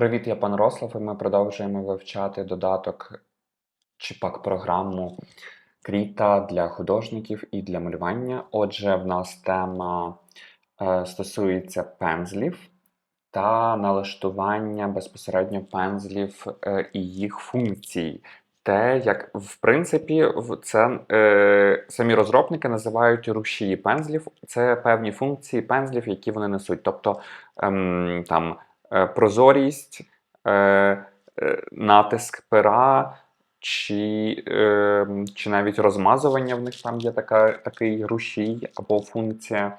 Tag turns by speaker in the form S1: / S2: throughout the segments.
S1: Привіт, я пан Рослав, і ми продовжуємо вивчати додаток чи пак програму Кріта для художників і для малювання. Отже, в нас тема е, стосується пензлів та налаштування безпосередньо пензлів е, і їх функцій. Те, як в принципі, це е, самі розробники називають рушії пензлів. Це певні функції пензлів, які вони несуть. Тобто ем, там е, прозорість, е, е, натиск пера, чи, е, чи навіть розмазування в них там є така, такий рушій або функція.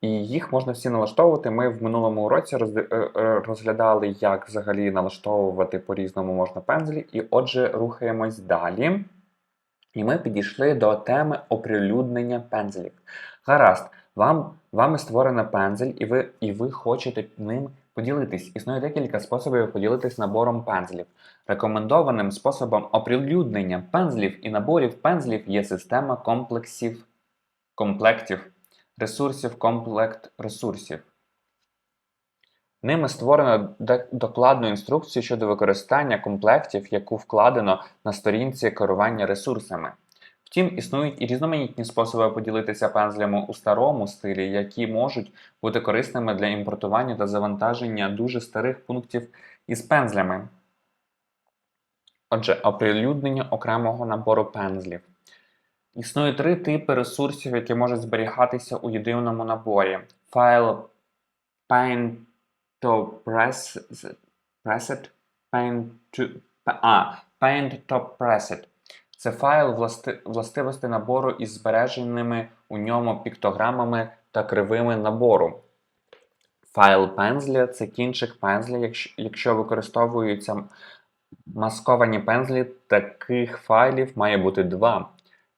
S1: І їх можна всі налаштовувати. Ми в минулому уроці е, е, розглядали, як взагалі налаштовувати по-різному можна пензлі. І отже, рухаємось далі. І ми підійшли до теми оприлюднення пензлів. Гаразд, вам, вами створено пензель, і ви, і ви хочете ним поділитись. Існує декілька способів поділитись набором пензлів. Рекомендованим способом оприлюднення пензлів і наборів пензлів є система комплексів, комплектів, ресурсів, комплект ресурсів. Ними створено докладну інструкцію щодо використання комплектів, яку вкладено на сторінці керування ресурсами. Втім, існують і різноманітні способи поділитися пензлями у старому стилі, які можуть бути корисними для імпортування та завантаження дуже старих пунктів із пензлями. Отже, оприлюднення окремого набору пензлів. Існує три типи ресурсів, які можуть зберігатися у єдиному наборі: файл Paint to preset, paint to preset. Це файл власти, властивостей набору із збереженими у ньому піктограмами та кривими набору. Файл пензля це кінчик пензля, якщо, використовуються масковані пензлі, таких файлів має бути два.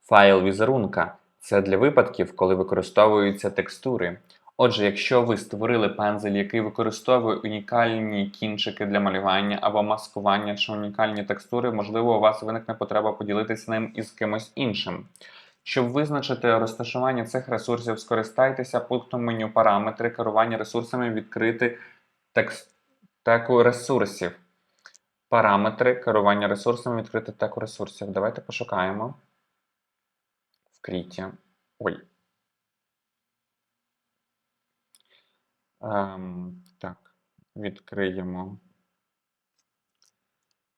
S1: Файл візерунка це для випадків, коли використовуються текстури. Отже, якщо ви створили пензель, який використовує унікальні кінчики для малювання або маскування чи унікальні текстури, можливо, у вас виникне потреба поділитися ним із кимось іншим. Щоб визначити розташування цих ресурсів, скористайтеся пунктом меню параметри керування ресурсами відкрити теку ресурсів. Параметри керування ресурсами відкрити теку ресурсів. Давайте пошукаємо в. Ой. Ем, так, відкриємо.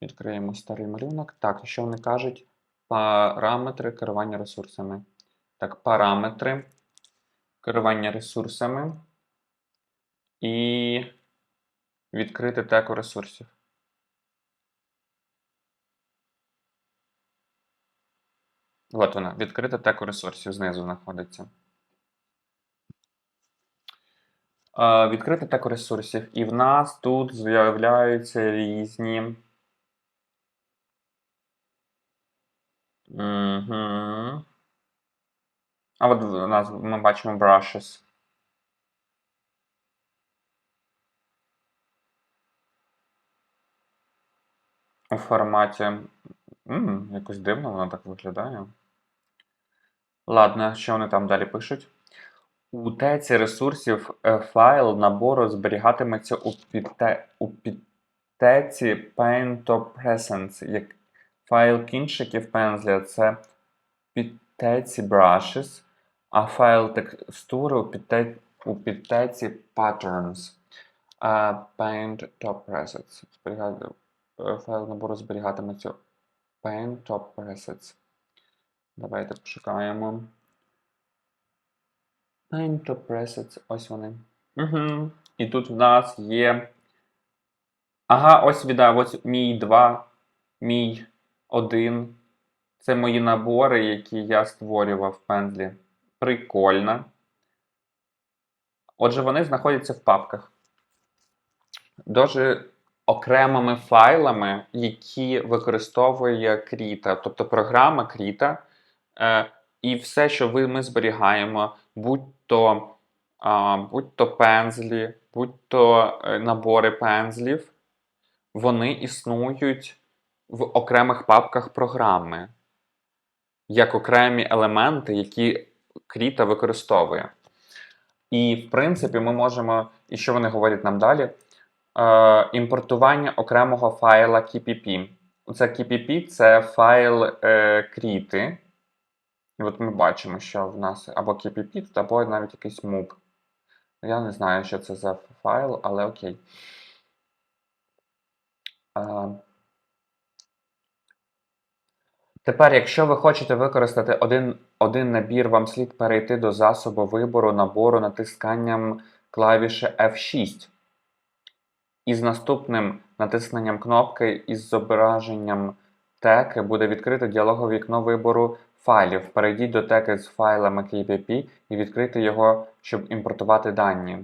S1: Відкриємо старий малюнок. Так, що вони кажуть? Параметри керування ресурсами. Так, параметри керування ресурсами і відкрити теку ресурсів. От вона, відкрита теку ресурсів знизу знаходиться. Е, Відкрити теку ресурсів. І в нас тут з'являються різні. Угу. А от в нас ми бачимо brushes. У форматі. М, якось дивно воно так виглядає. Ладно, що вони там далі пишуть? У теці ресурсів е, файл набору зберігатиметься у, підте, у підтеці Paint to Presence. Як файл кінчиків пензля це підтеці Brushes, а файл текстури у, підте, у підтеці Patterns. А Paint to Presets. Е, файл набору зберігатиметься Paint. Давайте пошукаємо. Paint to presets, ось вони. Угу. І тут в нас є. Ага, ось віда, ось мій 2, мій 1. Це мої набори, які я створював в пензлі. Прикольно. Отже, вони знаходяться в папках. Дуже окремими файлами, які використовує Кріта, тобто програма Кріта. Е, і все, що ви, ми зберігаємо, будь-то а, будь-то пензлі, будь-то е, набори пензлів, вони існують в окремих папках програми, як окремі елементи, які Кріта використовує. І, в принципі, ми можемо, і що вони говорять нам далі? Е, імпортування окремого файла KPP. Це KPP це файл е, кріти. І от ми бачимо, що в нас або KPP, або навіть якийсь MOOC. Я не знаю, що це за файл, але окей. Е, Тепер, якщо ви хочете використати один, один набір, вам слід перейти до засобу вибору набору натисканням клавіші F6. Із наступним натисненням кнопки із зображенням теки буде відкрито діалогове вікно вибору файлів. Перейдіть до теки з файлами KPP і відкрити його, щоб імпортувати дані.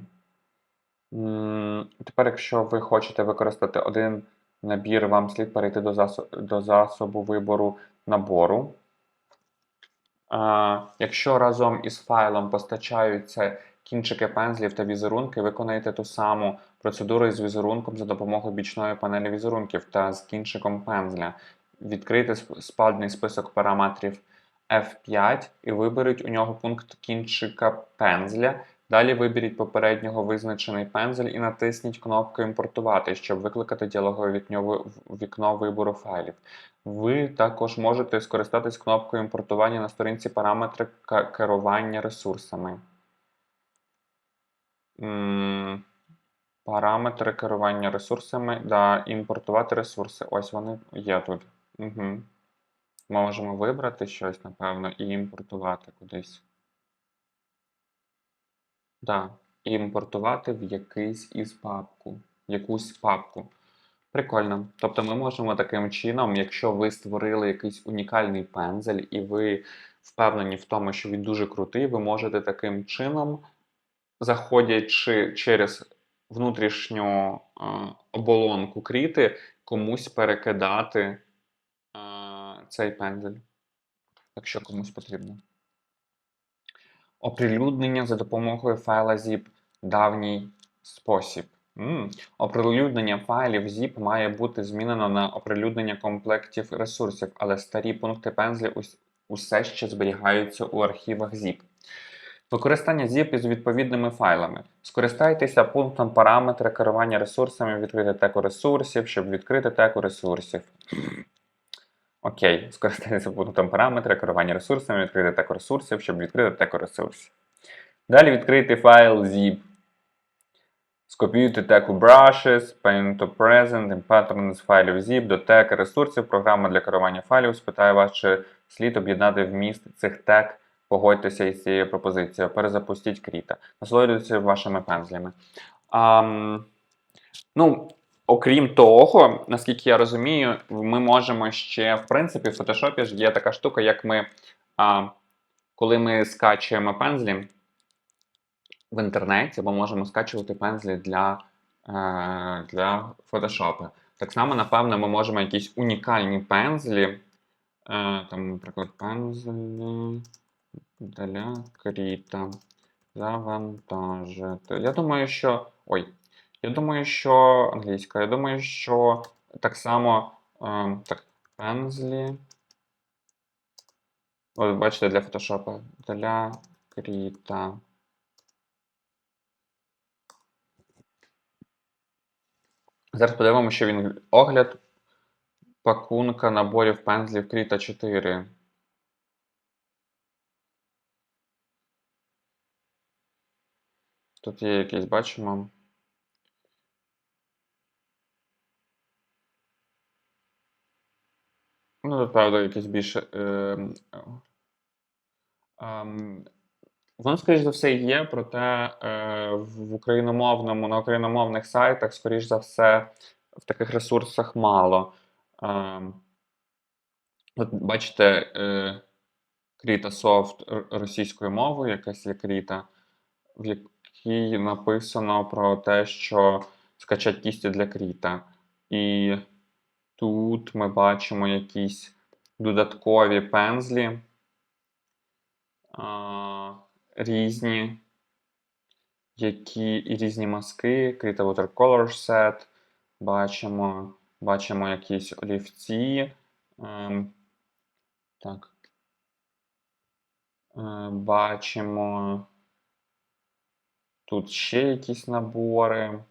S1: Тепер, якщо ви хочете використати один набір, вам слід перейти до засобу, до засобу вибору набору. А, Якщо разом із файлом постачаються кінчики пензлів та візерунки, виконайте ту саму процедуру із візерунком за допомогою бічної панелі візерунків та з кінчиком пензля. Відкрийте сп- спальний список параметрів F5 і виберіть у нього пункт кінчика пензля. Далі виберіть попереднього визначений пензель і натисніть кнопку Імпортувати, щоб викликати діалогове вікно, вибору файлів. Ви також можете скористатись кнопкою імпортування на сторінці параметри керування ресурсами. Параметри керування ресурсами. Імпортувати ресурси. Ось вони є тут. Можемо вибрати щось, напевно, і імпортувати кудись. Да. І імпортувати в якийсь із папку. Якусь папку. Прикольно. Тобто ми можемо таким чином, якщо ви створили якийсь унікальний пензель, і ви впевнені в тому, що він дуже крутий, ви можете таким чином, заходячи через внутрішню е, оболонку кріти, комусь перекидати цей пензель, якщо комусь потрібно. Оприлюднення за допомогою файла zip давній спосіб. М. Оприлюднення файлів zip має бути змінено на оприлюднення комплектів ресурсів, але старі пункти пензлі усе ще зберігаються у архівах zip. Використання zip із відповідними файлами. Скористайтеся пунктом параметри керування ресурсами, відкрити теку ресурсів, щоб відкрити теку ресурсів. Окей, скористайтеся пунктом параметри керування ресурсами, відкрити теку ресурсів, щоб відкрити теку ресурсів. Далі відкрити файл zip. Скопіюйте теку brushes, paint to present і pattern з файлів zip до теки ресурсів. Програма для керування файлів спитає вас, чи слід об'єднати вміст цих тек. Погодьтеся із цією пропозицією. Перезапустіть кріта. Насолоджуйтеся вашими пензлями. Ам, ну, окрім того, наскільки я розумію, ми можемо ще, в принципі, в Photoshop ж є така штука, як ми, а, коли ми скачуємо пензлі в інтернеті, ми можемо скачувати пензлі для, е, для Photoshop. Так само, напевно, ми можемо якісь унікальні пензлі, е, там, наприклад, пензлі для кріта завантажити. Я думаю, що. Ой, я думаю, що англійська. Я думаю, що так само е, так, пензлі. От, бачите, для фотошопа. Для кріта. Зараз подивимося, що він огляд пакунка наборів пензлів Кріта 4. Тут є якісь, бачимо. Ну, правда, якесь більше. Е, е, ем, воно, скоріш за все, є, проте е, в україномовному, на україномовних сайтах, скоріш за все, в таких ресурсах мало. Ем, от бачите, е, Кріта Софт російською мовою, якась є Кріта, в якій написано про те, що скачать кісті для Кріта. І тут ми бачимо якісь додаткові пензлі а, різні, які і різні маски, Krita Watercolor Set, бачимо, бачимо якісь олівці. Ем, так. Е, бачимо тут ще якісь набори.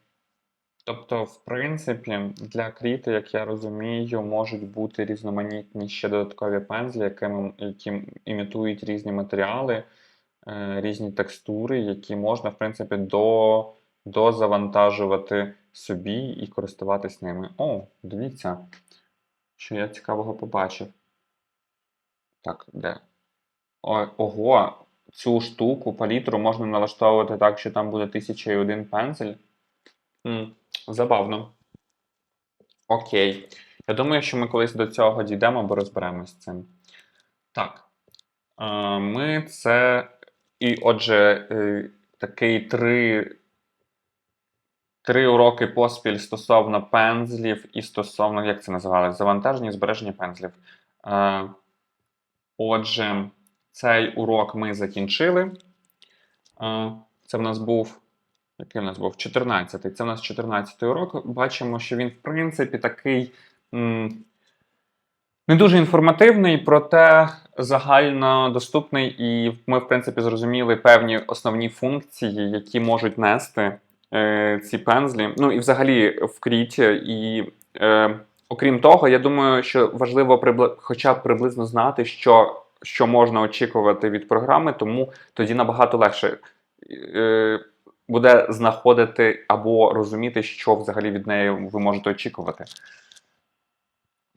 S1: Тобто, в принципі, для кріти, як я розумію, можуть бути різноманітні ще додаткові пензлі, якими, які імітують різні матеріали, е, різні текстури, які можна, в принципі, до, дозавантажувати собі і користуватись ними. О, дивіться, що я цікавого побачив. Так, де? О, ого, цю штуку, палітру можна налаштовувати так, що там буде 1001 пензель. М, забавно. Окей. Я думаю, що ми колись до цього дійдемо або розберемось з цим. Так. Е, Ми це. І отже, е, такий три, три уроки поспіль стосовно пензлів і стосовно, як це називалось? Завантаження і збереження пензлів. Е, Отже, цей урок ми закінчили. Е, Це в нас був. Який в нас був? 14-й. Це в нас 14-й урок. Бачимо, що він, в принципі, такий м, не дуже інформативний, проте загально доступний, і ми, в принципі, зрозуміли певні основні функції, які можуть нести е, ці пензлі. Ну і взагалі в кріті. І е, окрім того, я думаю, що важливо прибли... хоча б приблизно знати, що, що можна очікувати від програми, тому тоді набагато легше. Е, буде знаходити або розуміти, що взагалі від неї ви можете очікувати.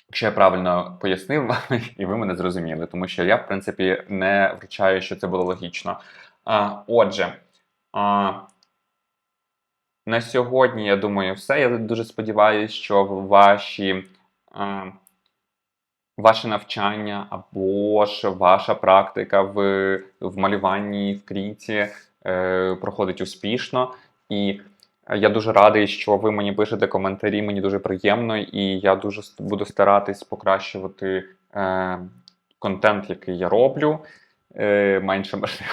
S1: Якщо я правильно пояснив, і ви мене зрозуміли, тому що я, в принципі, не вручаю, що це було логічно. А, отже, а, на сьогодні, я думаю, все. Я дуже сподіваюся, що ваші. А, Ваше навчання або ж ваша практика в, в малюванні, в кріті проходить успішно. І я дуже радий, що ви мені пишете коментарі, мені дуже приємно, і я дуже буду старатись покращувати е, контент, який я роблю. Е, менше можливо,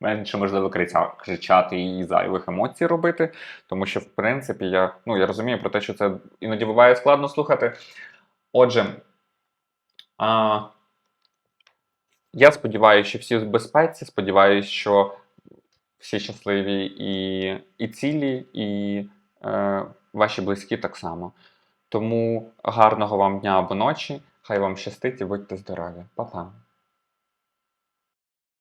S1: менше можливо кричати і зайвих емоцій робити. Тому що, в принципі, я, ну, я розумію про те, що це іноді буває складно слухати. Отже, а, я сподіваюся, що всі в безпеці. Сподіваюся, що всі щасливі і, і цілі, і е, ваші близькі так само. Тому гарного вам дня або ночі. Хай вам щастить і будьте здорові. Па-па.